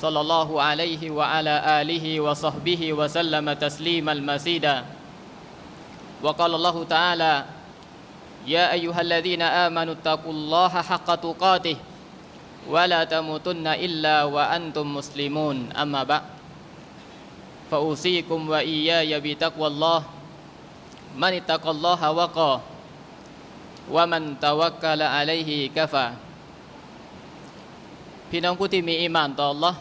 صلى الله عليه وعلى آله وصحبه وسلم تسليما مزيدا وقال الله تعالى يا أيها الذين آمنوا اتقوا الله حق تقاته ولا تموتن إلا وأنتم مسلمون أما بعد فأوصيكم وإياي بتقوى الله من اتقى الله وقاه ومن توكل عليه كفى พี่น้องผู้ที่มีอีหมานต่อ Allah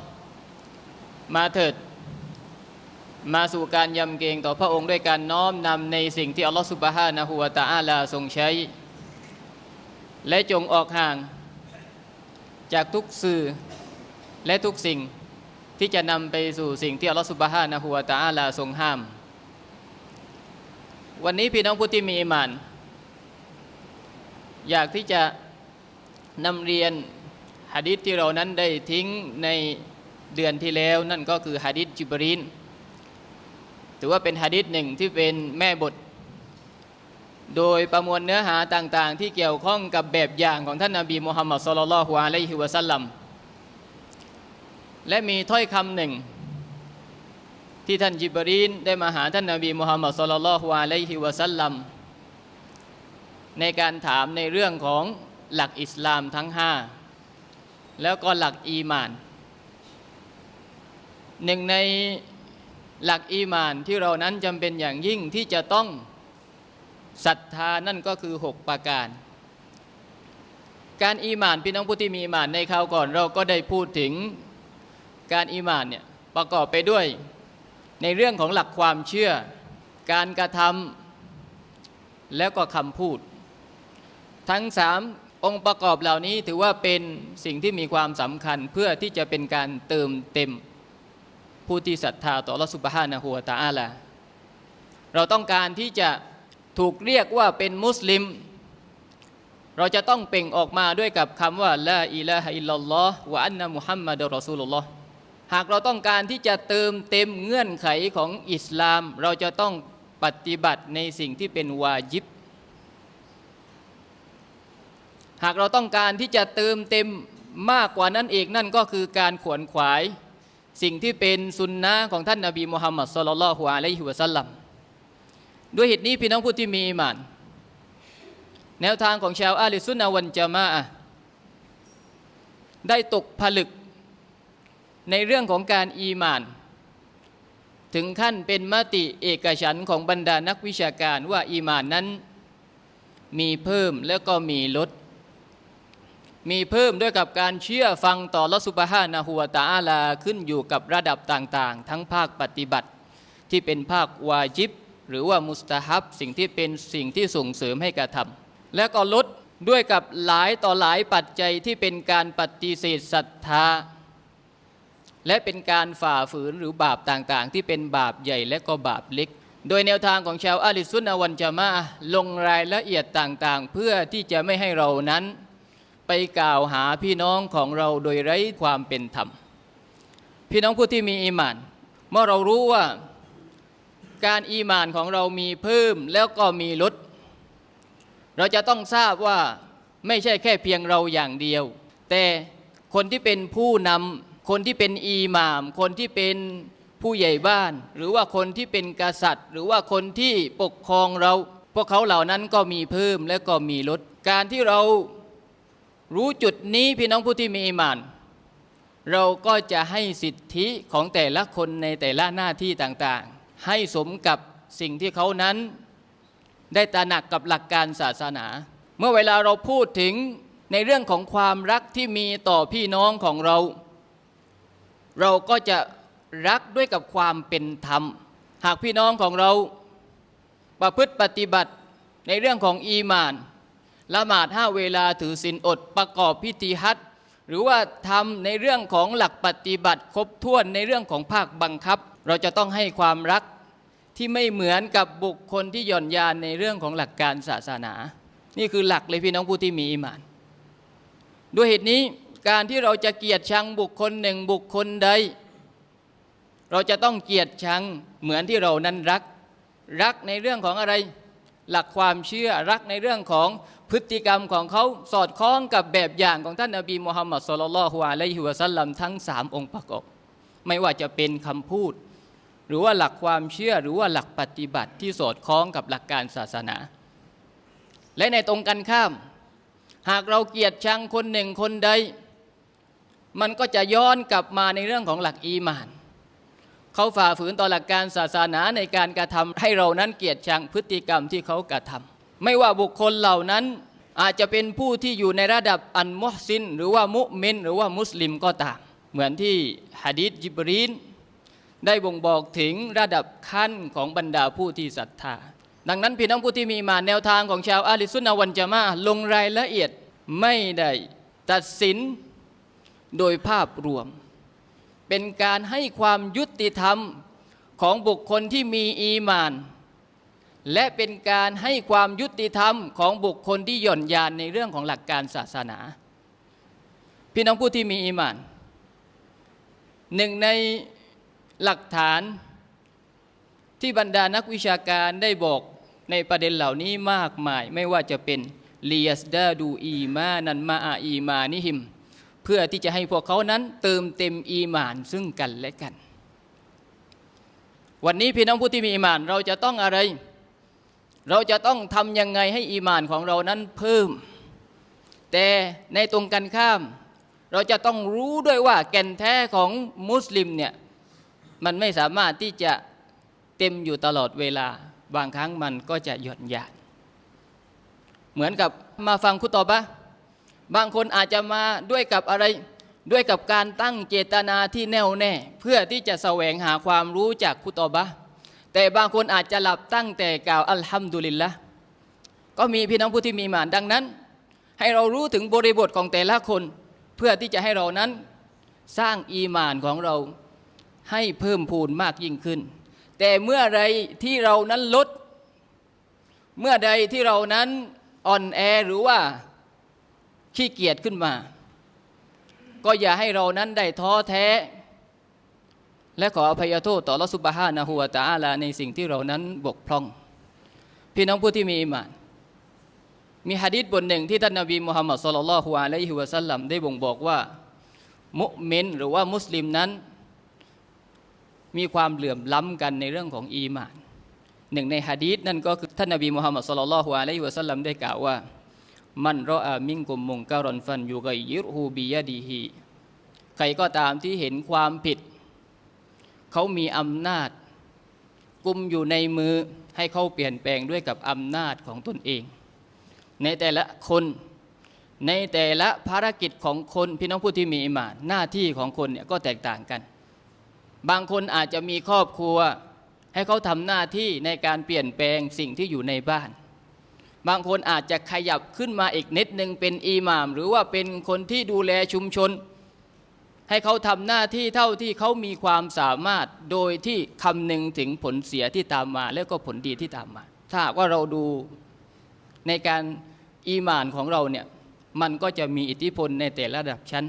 มาเถิด มาสู่การยำเกรงต่อพระองค์ด้วยการน้อมนำในสิ่งที่อัลลอฮฺสุบฮานะฮูวะตะอาลาทรงใช้ และจงออกห่าง จากทุกสื่อและทุกสิ่งที่จะนำไปสู่สิ่งที่อัลลอฮฺสุบฮานะฮูวะตะอาลาทรงห้าม วันนี้พี่น้องผู้ที่มีอีหมาน อยากที่จะนำเรียนหะดิษที่เรานั้นได้ทิ้งใน เดือนที่แล้วนั่นก็คือหะดิษจิบรีนถือว่าเป็นหะดิษหนึ่งที่เป็นแม่บท โดยประมวลเนื้อหาต่างๆ ที่เกี่ยวข้องกับแบบอย่างของท่านนาบีมุฮัมมัดสุลลัลฮุอะลัยฮิวะสัลลัมและมีถ้อยคำหนึ่ง ที่ท่านจิบรีนได้มาหาท่านนาบีมุฮัมมัดสุลลัลฮุอะลัยฮิวะสัลลัมในการถามในเรื่องของหลักอิสลามทั้งห้าแล้วก็หลักอีมาน หนึ่งในหลักอีมานที่เรานั้นจำเป็นอย่างยิ่งที่จะต้องศรัทธานั่นก็คือ 6 ประการ การอีมานพี่น้องผู้ที่มีอีมานในคราวก่อนเราก็ได้พูดถึงการอีมานเนี่ยประกอบไปด้วย ในเรื่องของหลักความเชื่อ การกระทำแล้วก็คำพูด ทั้งสามองค์ประกอบเหล่านี้ถือว่าเป็นสิ่งที่มีความสำคัญเพื่อที่จะเป็นการเติมเต็ม ผู้ที่ศรัทธาต่อลอสุบฮานะฮูวตะอาลาเราต้องการที่จะถูกเรียกว่าเป็นมุสลิม เราจะต้องเปล่งออกมาด้วยกับคำว่าละอิลาฮะอิลลัลลอฮ์วะอันนะมุฮัมมัดรอซูลุลลอฮ์หากเราต้องการที่จะเติมเต็มเงื่อนไขของอิสลาม เราจะต้องปฏิบัติในสิ่งที่เป็นวาจิบ หากเราต้องการที่จะเติมเต็มมากกว่านั้นเองนั่นก็คือการขวนขวาย สิ่งที่เป็นสุนนะของท่านนาบีมุฮัมมัดสุลลัลลอฮุอะลัยฮิวะสัลลัมด้วยเหตุนี้พี่น้องผู้ที่มีอีหมาน แนวทางของชาวอาลิสุนนะวันจามะได้ตกผลึก ในเรื่องของการอีมาน ถึงขั้นเป็นมติเอกฉันของบรรดานักวิชาการว่าอีมานนั้น มีเพิ่มแล้วก็มีลด มีเพิ่มด้วยกับการเชื่อฟังต่อลอสุบฮานะฮูวตะอาลาขึ้นอยู่กับระดับต่างๆ ทั้งภาคปฏิบัติ ที่เป็นภาควาจิบ หรือว่ามุสตาฮับ สิ่งที่เป็นสิ่งที่ส่งเสริมให้กระทำและก็ลดด้วยกับหลายต่อหลายปัจจัยที่เป็นการปฏิเสธศรัทธา และเป็นการฝ่าฝืนหรือบาปต่างๆ ที่เป็นบาปใหญ่และก็บาปเล็ก โดยแนวทางของชาวอาลิสุนนะวันจามะห์ลงรายละเอียดต่างๆ เพื่อที่จะไม่ให้เรานั้น ไปกล่าวหาพี่น้องของเราโดยไร้ความเป็นธรรม พี่น้องผู้ที่มีอีมาน เมื่อเรารู้ว่าการอีมานของเรามีเพิ่มแล้วก็มีลด เราจะต้องทราบว่าไม่ใช่แค่เพียงเราอย่างเดียว แต่คนที่เป็นผู้นำคนที่เป็นอีหมาม คนที่เป็นผู้ใหญ่บ้าน หรือว่าคนที่เป็นกษัตริย์ หรือว่าคนที่ปกครองเรา พวกเขาเหล่านั้นก็มีเพิ่มและก็มีลด การที่เรา รู้จุดนี้พี่น้องผู้ที่มีอีหมาน เราก็จะให้สิทธิของแต่ละคนในแต่ละหน้าที่ต่างๆ ให้สมกับสิ่งที่เขานั้น ได้ตระหนักกับหลักการศาสนา เมื่อเวลาเราพูดถึงในเรื่องของความรักที่มีต่อพี่น้องของเรา เราก็จะรักด้วยกับความเป็นธรรม หากพี่น้องของเราประพฤติปฏิบัติในเรื่องของอีมาน ละหมาดห้าเวลาถือศีลอดประกอบพิธีฮัจหรือว่าทำในเรื่องของหลักปฏิบัติครบถ้วนในเรื่องของภาคบังคับ เราจะต้องให้ความรักที่ไม่เหมือนกับบุคคลที่หย่อนยานในเรื่องของหลักการศาสนา นี่คือหลักเลยพี่น้องผู้ที่มีอีหมาน ด้วยเหตุนี้การที่เราจะเกียดชังบุคคลหนึ่งบุคคลใด เราจะต้องเกียดชังเหมือนที่เรานั้นรัก รักในเรื่องของอะไร หลักความเชื่อรักในเรื่องของพฤติกรรมของเขาสอดคล้องกับแบบอย่างของท่านนบีมุฮัมมัดสุลลัลฮวาลัยฮิวะสัลลัมทั้งสามองค์ประกอบไม่ว่าจะเป็นคำพูด หรือว่าหลักความเชื่อหรือว่าหลักปฏิบัติที่สอดคล้องกับหลักการศาสนา และในตรงกันข้าม หากเราเกลียดชังคนหนึ่งคนใด มันก็จะย้อนกลับมาในเรื่องของหลักอีมาน เขาฝ่าฝืนต่อหลักการศาสนาในการกระทำให้เรานั้นเกียดชังพฤติกรรมที่เขากระทำไม่ว่าบุคคลเหล่านั้นอาจจะเป็นผู้ที่อยู่ในระดับอันมุฮซิน หรือว่ามุมิน หรือว่ามุสลิมก็ตาม เหมือนที่ฮะดีษจิบรีนได้บ่งบอกถึงระดับขั้นของบรรดาผู้ที่ศรัทธา ดังนั้นพี่น้องผู้ที่มีมาแนวทางของชาวอาลิสุนนวันจามาลงรายละเอียดไม่ได้ตัดสินโดยภาพรวม เป็นการให้ความยุติธรรมของบุคคลที่มีอีมาน และเป็นการให้ความยุติธรรมของบุคคลที่หย่อนยานในเรื่องของหลักการศาสนา พี่น้องผู้ที่มีอีมานหนึ่งในหลักฐานที่บรรดานักวิชาการได้บอกในประเด็นเหล่านี้มากมาย ไม่ว่าจะเป็นเลียสดาดูอีมานันมาอาอีมานิหิม พื่อที่จะให้พวกเขานั้นเติมเต็มอีมานซึ่งกันและกัน วันนี้พี่น้องผู้ที่มีอีมานเราจะต้องอะไร เราจะต้องทำยังไงให้อีมานของเรานั้นเพิ่ม แต่ในตรงกันข้าม เราจะต้องรู้ด้วยว่าแก่นแท้ของมุสลิมเนี่ยมันไม่สามารถที่จะเต็มอยู่ตลอดเวลา บางครั้งมันก็จะหย่อนยานเหมือนกับมาฟังคุตอบะ บางคนอาจจะมาด้วยกับอะไรด้วยกับการตั้งเจตนาที่แน่วแน่ เพื่อที่จะแสวงหาความรู้จากคุตอบะแต่บางคนอาจจะหลับตั้งแต่กล่าวอัลฮัมดุลิลละก็มีพี่น้องผู้ที่มีมานดังนั้น ให้เรารู้ถึงบริบทของแต่ละคน เพื่อที่จะให้เรานั้นสร้างอีมานของเราให้เพิ่มพูนมากยิ่งขึ้น แต่เมื่อไรที่เรานั้นลด เมื่อใดที่เรานั้นอ่อนแอหรือว่า ขี้เกียจขึ้นมา ก็อย่าให้เรานั้นได้ท้อแท้ และขออภัยโทษต่อลอสุบฮานะฮูวตะอาลาในสิ่งที่เรานั้นบกพร่อง พี่น้องผู้ที่มีอิมาน มีฮะดีษบทหนึ่งที่ท่านนบีมุฮัมมัดสุลลัลฮุอะลัยฮิวะสัลลัมได้บ่งบอกว่า มุมินหรือว่ามุสลิมนั้น มีความเหลื่อมล้ำกันในเรื่องของอีมานหนึ่งในฮะดีษนั่นก็คือท่านนบีมุฮัมมัดสุลลัลฮุอะลัยฮิวะสัลลัมได้กล่าวว่า มันรออามิงกุมมุงการอนฟันยูกยยิรฮูบียดีฮีใครก็ตามที่เห็นความผิด เขามีอำนาจ กุมอยู่ในมือให้เขาเปลี่ยนแปลงด้วยกับอำนาจของตนเอง ในแต่ละคนในแต่ละภารกิจของคนพี่น้องผู้ที่มีอิมานหน้าที่ของคนเนี่ยก็แตกต่างกัน บางคนอาจจะมีครอบครัว ให้เขาทำหน้าที่ในการเปลี่ยนแปลงสิ่งที่อยู่ในบ้าน บางคนอาจจะขยับขึ้นมาอีกนิดหนึ่งเป็นอิหม่าม หรือว่าเป็นคนที่ดูแลชุมชน ให้เขาทำหน้าที่เท่าที่เขามีความสามารถโดยที่คำนึงถึงผลเสียที่ตามมา แล้วก็ผลดีที่ตามมา ถ้าหากว่าเราดูในการอีหมานของเราเนี่ยมันก็จะมีอิทธิพลในแต่ละระดับชั้น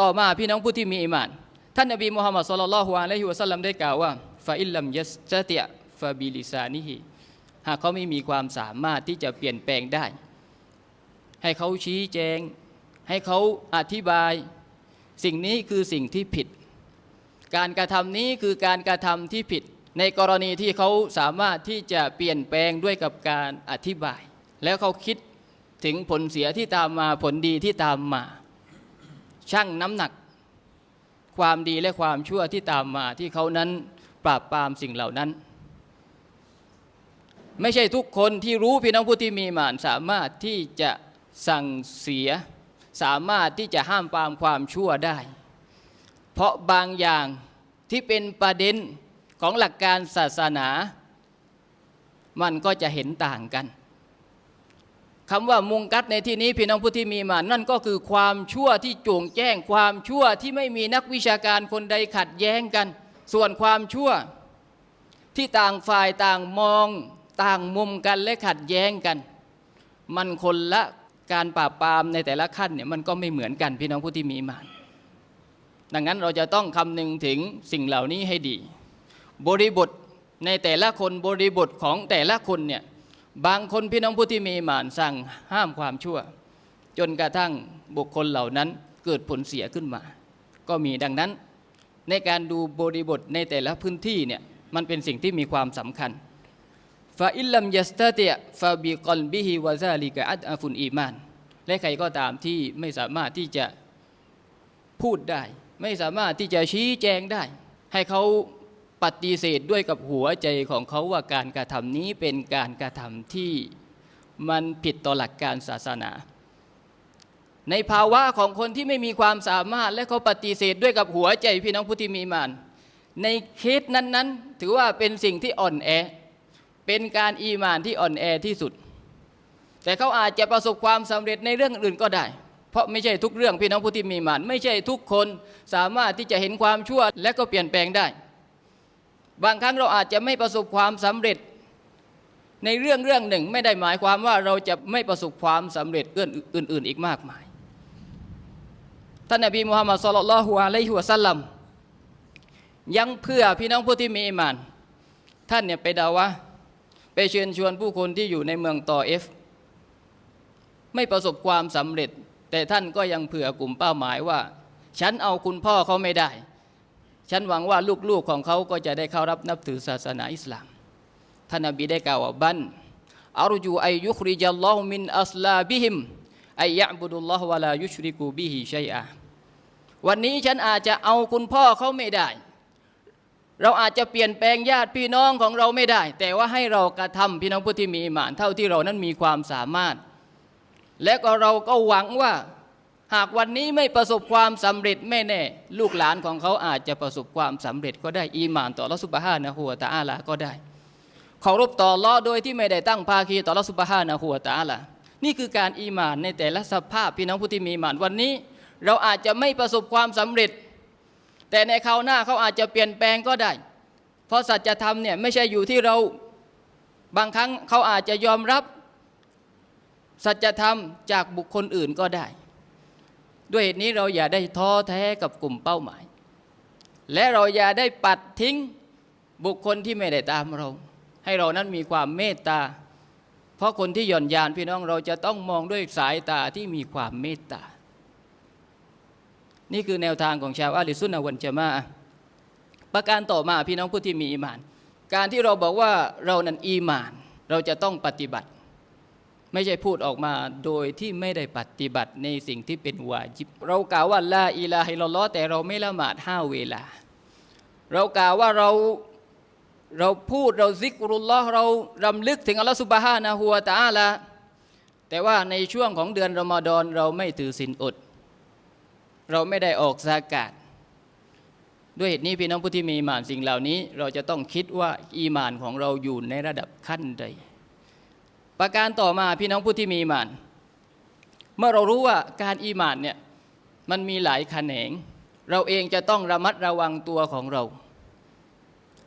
ต่อมาพี่น้องผู้ที่มีอีหมาน ท่านนบีมุฮัมมัดสุลลัลลอฮุอะลัยฮิวะสัลลัมได้กล่าวว่าฟาอิลลัมยัสตะติยฟาบิลิซานิฮิ หากเขาไม่มีความสามารถที่จะเปลี่ยนแปลงได้ ให้เขาชี้แจง ให้เขาอธิบาย สิ่งนี้คือสิ่งที่ผิด การกระทำนี้คือการกระทำที่ผิด ในกรณีที่เขาสามารถที่จะเปลี่ยนแปลงด้วยกับการอธิบาย แล้วเขาคิดถึงผลเสียที่ตามมาผลดีที่ตามมาชั่งน้ำหนัก ความดีและความชั่วที่ตามมาที่เขานั้นปราบปรามสิ่งเหล่านั้น ไม่ใช่ทุกคนที่รู้พี่น้องผู้ที่มีมานสามารถที่จะสั่งเสีย สามารถที่จะห้ามปามความชั่วได้ เพราะบางอย่างที่เป็นประเด็นของหลักการศาสนา มันก็จะเห็นต่างกันคำว่ามุงกัดในที่นี้พี่น้องผู้ที่มีมา นั่นก็คือความชั่วที่โจงแจ้ง ความชั่วที่ไม่มีนักวิชาการคนใดขัดแย้งกัน ส่วนความชั่วที่ต่างฝ่ายต่างมอง ต่างมุมกันและขัดแย้งกัน มันคนละการปราบปรามในแต่ละขั้นเนี่ยมันก็ไม่เหมือนกันพี่น้องผู้ที่มีมานดังนั้นเราจะต้องคำนึงถึงสิ่งเหล่านี้ให้ดี บริบทในแต่ละคนบริบทของแต่ละคนเนี่ยบางคนพี่น้องผู้ที่มีมานสั่งห้ามความชั่ว จนกระทั่งบุคคลเหล่านั้นเกิดผลเสียขึ้นมา ก็มีดังนั้น ในการดูบริบทในแต่ละพื้นที่เนี่ยมันเป็นสิ่งที่มีความสำคัญ ฟาอิลลัมยัสตาเตะฟาบิกอลบิฮิวะซาลิกะอัดอาฟุนอีมาน และใครก็ตามที่ไม่สามารถที่จะพูดได้ ไม่สามารถที่จะชี้แจงได้ ให้เขาปฏิเสธด้วยกับหัวใจของเขาว่าการกระทำนี้เป็นการกระทำที่มันผิดต่อหลักการศาสนา ในภาวะของคนที่ไม่มีความสามารถและเขาปฏิเสธด้วยกับหัวใจพี่น้องผู้ที่มีมาน ในเคสนั้นๆ ถือว่าเป็นสิ่งที่อ่อนแอ เป็นการอีมานที่อ่อนแอที่สุด แต่เขาอาจจะประสบความสำเร็จในเรื่องอื่นก็ได้ เพราะไม่ใช่ทุกเรื่องพี่น้องผู้ที่มีอีหมาน ไม่ใช่ทุกคนสามารถที่จะเห็นความชั่วและก็เปลี่ยนแปลงได้ บางครั้งเราอาจจะไม่ประสบความสำเร็จ ในเรื่องเรื่องหนึ่งไม่ได้หมายความว่าเราจะไม่ประสบความสำเร็จเรื่องอื่น ๆ อีกมากมายท่านนบีมุฮัมมัดสุลลัลลอฮุอะลัยฮิวะสัลลัมยังเพื่อพี่น้องผู้ที่มีอีหมาน ท่านเนี่ยไปดาวะ ไปเชิญชวนผู้คนที่อยู่ในเมืองตอเอฟ ไม่ประสบความสำเร็จ แต่ท่านก็ยังเผื่อกลุ่มเป้าหมายว่า ฉันเอาคุณพ่อเขาไม่ได้ ฉันหวังว่าลูกๆของเขาก็จะได้เข้ารับนับถือศาสนาอิสลาม ท่านนบีได้กล่าวว่าบันอารจูอายุคริจัลลอฮุมินอัสลาบิฮิมอายะบุดุลลอฮ์วะลายุชริกูบิฮิชัยอะวันนี้ฉันอาจจะเอาคุณพ่อเขาไม่ได้ เราอาจจะเปลี่ยนแปลงญาติพี่น้องของเราไม่ได้ แต่ว่าให้เรากระทำพี่น้องผู้ที่มีอิหมานเท่าที่เรานั้นมีความสามารถ และก็เราก็หวังว่าหากวันนี้ไม่ประสบความสำเร็จไม่แน่ ลูกหลานของเขาอาจจะประสบความสำเร็จก็ได้อีหมานต่อรัสุบฮานะฮัวตะอาลาก็ได้เคารพต่ออัลเลอโดยที่ไม่ได้ตั้งภาคีต่อรัสุบฮานะฮัวตะอาลานี่คือการอีหมานในแต่ละสภาพพี่น้องผู้ที่มีอีหมานวันนี้ เราอาจจะไม่ประสบความสำเร็จ แต่ในคราวหน้าเขาอาจจะเปลี่ยนแปลงก็ได้ เพราะสัจธรรมเนี่ยไม่ใช่อยู่ที่เราบางครั้งเขาอาจจะยอมรับ สัจธรรมจากบุคคลอื่นก็ได้ ด้วยเหตุนี้เราอย่าได้ท้อแท้กับกลุ่มเป้าหมาย และเราอย่าได้ปัดทิ้งบุคคลที่ไม่ได้ตามเรา ให้เรานั้นมีความเมตตา เพราะคนที่หย่อนยานพี่น้องเราจะต้องมองด้วยสายตาที่มีความเมตตา นี่คือแนวทางของชาวอาลิสุนนวันจามะอะห์ประการต่อมาพี่น้องผู้ที่มีอีมาน การที่เราบอกว่าเรานั้นอีมาน เราจะต้องปฏิบัติ ไม่ใช่พูดออกมาโดยที่ไม่ได้ปฏิบัติในสิ่งที่เป็นวาจิบ เรากล่าวว่าลาอิลาฮิลลอฮ์แต่เราไม่ละหมาดห้าเวลา เรากล่าวว่าเราเราพูดเราซิกรุลลอฮ์เรารำลึกถึงอัลลอฮ์สุบฮานะฮูวตาลาแต่ว่าในช่วงของเดือนรอมฎอนเราไม่ถือศีลอด เราไม่ได้ออกซากาศ ด้วยเหตุนี้พี่น้องผู้ที่มีอีหมานสิ่งเหล่านี้ เราจะต้องคิดว่าอีมานของเราอยู่ในระดับขั้นใด ประการต่อมาพี่น้องผู้ที่มีอีหมาน เมื่อเรารู้ว่าการอีมานเนี่ยมันมีหลายแขนง เราเองจะต้องระมัดระวังตัวของเรา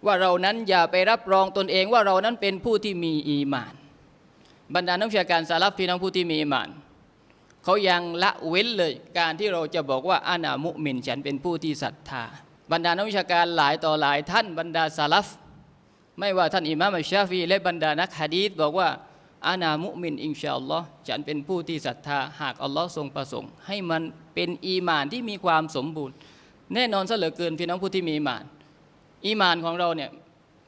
ว่าเรานั้นอย่าไปรับรองตนเองว่าเรานั้นเป็นผู้ที่มีอีมาน บรรดานักวิชาการสารับพี่น้องผู้ที่มีอีมาน เขายังละเว้นเลย การที่เราจะบอกว่าอานามุมิน ฉันเป็นผู้ที่ศรัทธา บรรดานักวิชาการหลายต่อหลายท่านบรรดาสาลัฟไม่ว่าท่านอิมามอัชชาฟีและบรรดานักฮะดีษบอกว่าอานามุมินอินชาอัลลอฮ์ฉันเป็นผู้ที่ศรัทธาหากอัลลอฮ์ทรงประสงค์ ให้มันเป็นอีมานที่มีความสมบูรณ์ แน่นอนซะเหลือเกินพี่น้องผู้ที่มีอีมาน อีมานของเราเนี่ย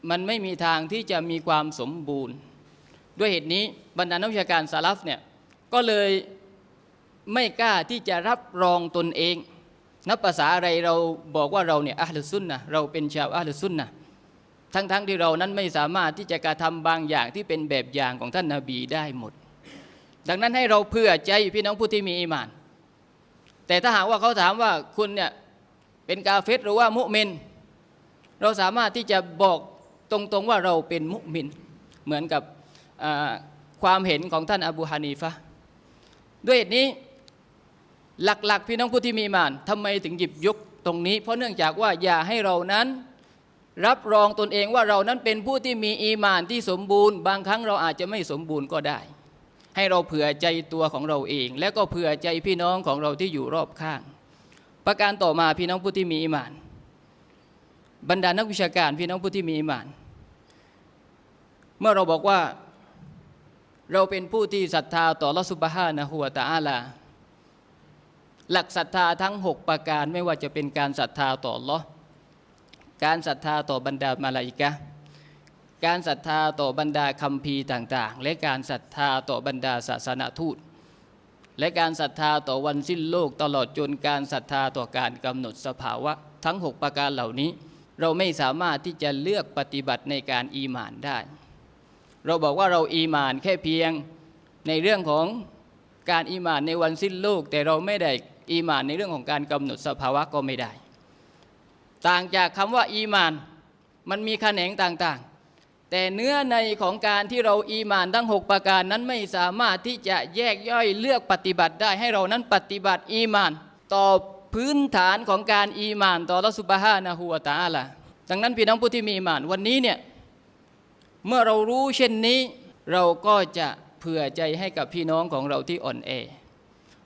มันไม่มีทางที่จะมีความสมบูรณ์ ด้วยเหตุนี้บรรดานักวิชาการสาลัฟเนี่ยก็เลย ไม่กล้าที่จะรับรองตนเอง นับภาษาอะไรเราบอกว่าเราเนี่ยอัลลุซุนนะเราเป็นชาวอัลลุซุนนะทั้งๆทที่เรานั้นไม่สามารถที่จะกระทำบางอย่างที่เป็นแบบอย่างของท่านนาบีได้หมด ดังนั้นให้เราเพื่อใจพี่น้องผู้ที่มีอีหมาน แต่ถ้าหากว่าเขาถามว่าคุณเนี่ยเป็นกาเฟตหรือว่ามุมิน เราสามารถที่จะบอกตรงๆว่าเราเป็นมุมิน เหมือนกับความเห็นของท่านอบูฮานีฟะด้วยเหตุนี้ หลักๆ พี่น้องผู้ที่มีมานทำไมถึงหยิบยกตรงนี้ เพราะเนื่องจากว่าอย่าให้เรานั้นรับรองตนเองว่าเรานั้นเป็นผู้ที่มีอีมานที่สมบูรณ์ บางครั้งเราอาจจะไม่สมบูรณ์ก็ได้ ให้เราเผื่อใจตัวของเราเอง และก็เผื่อใจพี่น้องของเราที่อยู่รอบข้าง ประการต่อมาพี่น้องผู้ที่มีอีมาน บรรดานักวิชาการพี่น้องผู้ที่มีอีมาน เมื่อเราบอกว่าเราเป็นผู้ที่ศรัทธาต่อลอสุบฮานะฮัวตะอาลา หลักศรัทธาทั้ง 6 ประการไม่ว่าจะเป็นการศรัทธาต่อลอการศรัทธาต่อบรรดามาลาอิกะการศรัทธาต่อบรรดาคัมภีร์ต่างๆ และการศรัทธาต่อบรรดาศาสนาทูต และการศรัทธาต่อวันสิ้นโลกตลอดจนการศรัทธาต่อการกำหนดสภาวะ ทั้ง 6 ประการเหล่านี้ เราไม่สามารถที่จะเลือกปฏิบัติในการอีหมานได้ เราบอกว่าเราอีหมานแค่เพียงในเรื่องของการอีหมานในวันสิ้นโลก แต่เราไม่ได้ อีมานในเรื่องของการกำหนดสภาวะก็ไม่ได้ ต่างจากคำว่าอีมาน มันมีแขนงต่างๆ แต่เนื้อในของการที่เราอีมานทั้ง 6 ประการนั้นไม่สามารถที่จะแยกย่อยเลือกปฏิบัติได้ให้เรานั้นปฏิบัติอีมาน ต่อพื้นฐานของการอีมานต่อรัสุบฮานะฮูวะตาลาดังนั้นพี่น้องผู้ที่มีอีมานวันนี้เนี่ยเมื่อเรารู้เช่นนี้ เราก็จะเผื่อใจให้กับพี่น้องของเราที่อ่อนแอ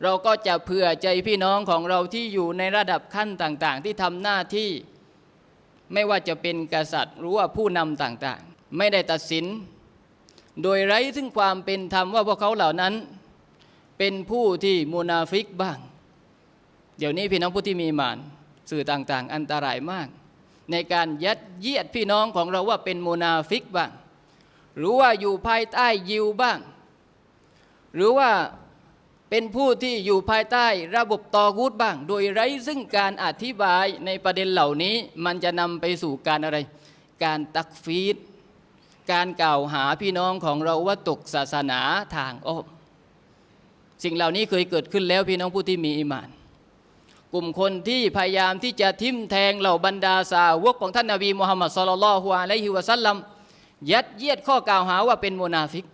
เราก็จะเผื่อใจพี่น้องของเราที่อยู่ในระดับขั้นต่างๆ ที่ทำหน้าที่ ไม่ว่าจะเป็นกษัตริย์หรือว่าผู้นำต่างๆ ไม่ได้ตัดสิน โดยไร้ซึ่งความเป็นธรรมว่าพวกเขาเหล่านั้น เป็นผู้ที่มูนาฟิกบ้าง เดี๋ยวนี้พี่น้องผู้ที่มีมานสื่อต่างๆ อันตรายมาก ในการยัดเยียดพี่น้องของเราว่าเป็นมูนาฟิกบ้าง หรือว่าอยู่ภายใต้ยิวบ้าง หรือว่า เป็นผู้ที่อยู่ภายใต้ระบบตอกูดบ้าง โดยไร้ซึ่งการอธิบายในประเด็นเหล่านี้ มันจะนำไปสู่การอะไร การตักฟีดการกล่าวหาพี่น้องของเราว่าตกศาสนาทางอ้อมสิ่งเหล่านี้เคยเกิดขึ้นแล้วพี่น้องผู้ที่มีอิมาน กลุ่มคนที่พยายามที่จะทิมแทงเหล่าบรรดาสาวกของท่านนาบีมุฮัมมัดสุลลัลฮุอะลัยฮิวะสัลลัมยัดเยียดข้อกล่าวหาว่าเป็นโมนาฟิก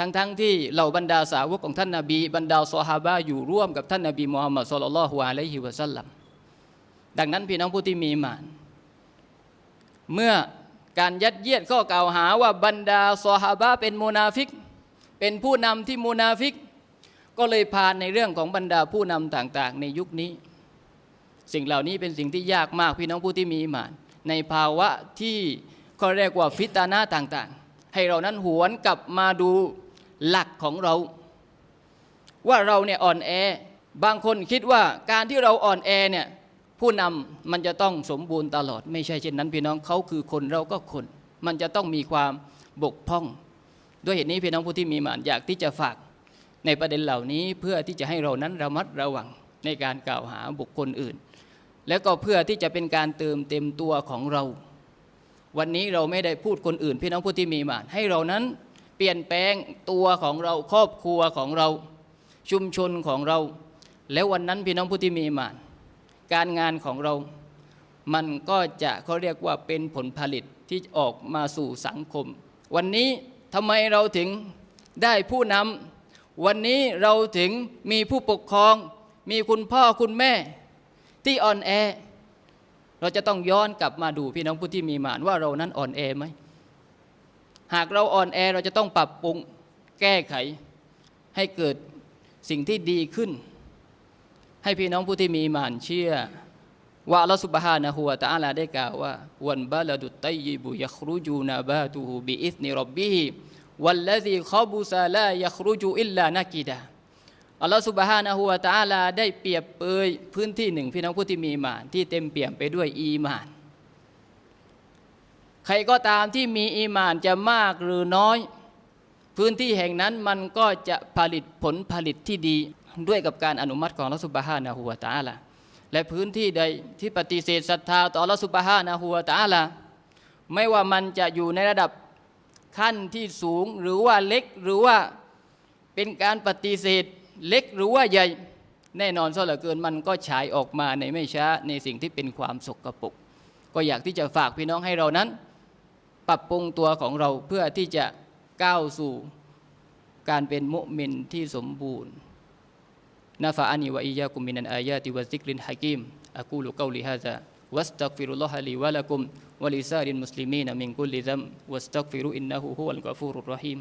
ทั้งๆทที่เหล่าบรรดาสาวกของท่านนาบี บรรดาซอฮาบะอยู่ร่วมกับท่านนาบีมุฮัมมัดสุลลัลฮุอะลัยฮิวะสัลลัมดังนั้นพี่น้องผู้ที่มีหมาน เมื่อการยัดเยียดข้อกล่าวหาว่าบรรดาซอฮาบะเป็นโมนาฟิก เป็นผู้นำที่โมนาฟิก ก็เลยพานในเรื่องของบรรดาผู้นำต่างๆ ในยุคนี้ สิ่งเหล่านี้เป็นสิ่งที่ยากมากพี่น้องผู้ที่มีอีหมาน ในภาวะที่เขาเรียกว่าฟิตานาต่างๆ ให้เรานั้นหวนกลับมาดู หลักของเรา ว่าเราเนี่ยอ่อนแอ บางคนคิดว่าการที่เราอ่อนแอเนี่ยผู้นำมันจะต้องสมบูรณ์ตลอด ไม่ใช่เช่นนั้นพี่น้องเขาคือคนเราก็คน มันจะต้องมีความบกพร่อง ด้วยเหตุนี้พี่น้องผู้ที่มีมานอยากที่จะฝากในประเด็นเหล่านี้เพื่อที่จะให้เรานั้นระมัดระวังในการกล่าวหาบุคคลอื่น แล้วก็เพื่อที่จะเป็นการเติมเต็มตัวของเรา วันนี้เราไม่ได้พูดคนอื่น พี่น้องผู้ที่มีมานให้เรานั้น ปลี่ยนแปลงตัวของเราครอบครัวของเราชุมชนของเรา แล้ววันนั้นพี่น้องผู้ที่มีมานการงานของเรา มันก็จะเขาเรียกว่าเป็นผลผลิตที่ออกมาสู่สังคม วันนี้ทำไมเราถึงได้ผู้นำวันนี้เราถึงมีผู้ปกครอง มีคุณพ่อคุณแม่ที่อ่อนแอ เราจะต้องย้อนกลับมาดูพี่น้องผู้ที่มีมานว่าเรานั้นอ่อนแอไหม หากเราอ่อนแอเราจะต้องปรับปรุงแก้ไข ให้เกิดสิ่งที่ดีขึ้น ให้พี่น้องผู้ที่มีมานเชื่อ ว่าอัลลอฮฺสุบฮานะฮูวตะอาลาได้กล่าวว่าวันบาลดุตไตยิบุยัครุจูนาบาตูฮูบิอิสนิรบบิฮิวัลลซีขอบุซาลายัครุจูอิลลานักิดาอัลลอฮฺสุบฮานะฮูวะตะอาลาได้เปรียบเปยพื้นที่หนึ่งพี่น้องผู้ที่มีมานที่เต็มเปี่ยมไปด้วยอีมาน รก็ตามที่มีอีมานจะมากหรือน้อย พื้นที่แห่งนั้นมันก็จะผลิตผลผลิตที่ดีด้วยกับการอนุมัติของอัลลอฮฺสุบฮานะฮูวตาลาและพื้นที่ใดที่ปฏิเสธศรัทธาต่ออัลลอฮฺสุบฮานะฮูวตาลาไม่ว่ามันจะอยู่ในระดับขั้นที่สูงหรือว่าเล็กหรือว่าเป็นการปฏิเสธเล็กหรือว่าใหญ่แน่นอนซะเหลือเกินมันก็ฉายออกมาในไม่ช้าในสิ่งที่เป็นความสกปรกก็อยากที่จะฝากพี่น้องให้เรานั้น ปรับปรุงตัวของเราเพื่อที่จะก้าวสู่การเป็นมุมินที่สมบูรณ์นาฟาอานิวะอียากุมินันอายาติวะซิกรินฮะกิมอะกูลุกอลิฮะซะวัสตักฟิรุลลอฮะลิวะลักุมวะลิซารินมุสลิมีนมิงกุลลิซัมวัสตักฟิรุอินนะฮูฮุวัลกัฟูรุรรหีม